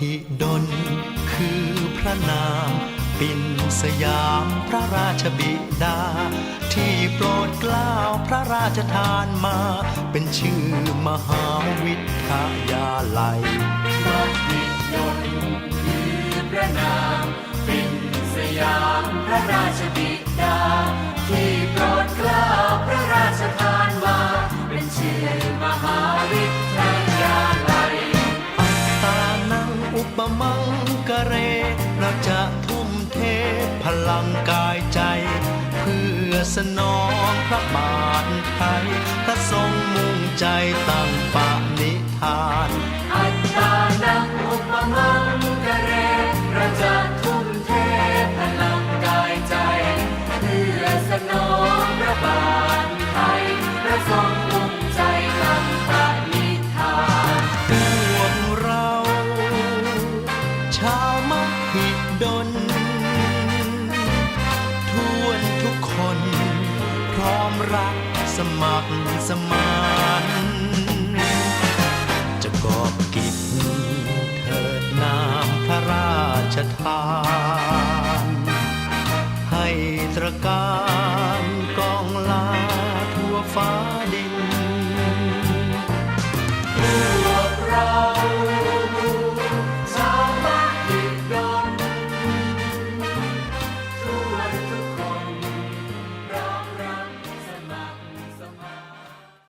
หิดล คือพระนาม ปิ่นสยามพระราชบิดา ที่โปรดกล้าวพระราชทานมา เป็นชื่อมหาวิทยาลัยวัดหิดล คือพระนาม ปิ่นสยามพระราชบิดา บมังกะเรเราจะทุ่มเทพลังกายใจ เพื่อสนองพระบาทไทยพระทรงมุ่งใจตั้งปา พร้อมรักสมัครสมานจะกอบกิจเถิดนามพระราชทาน ให้ตรการ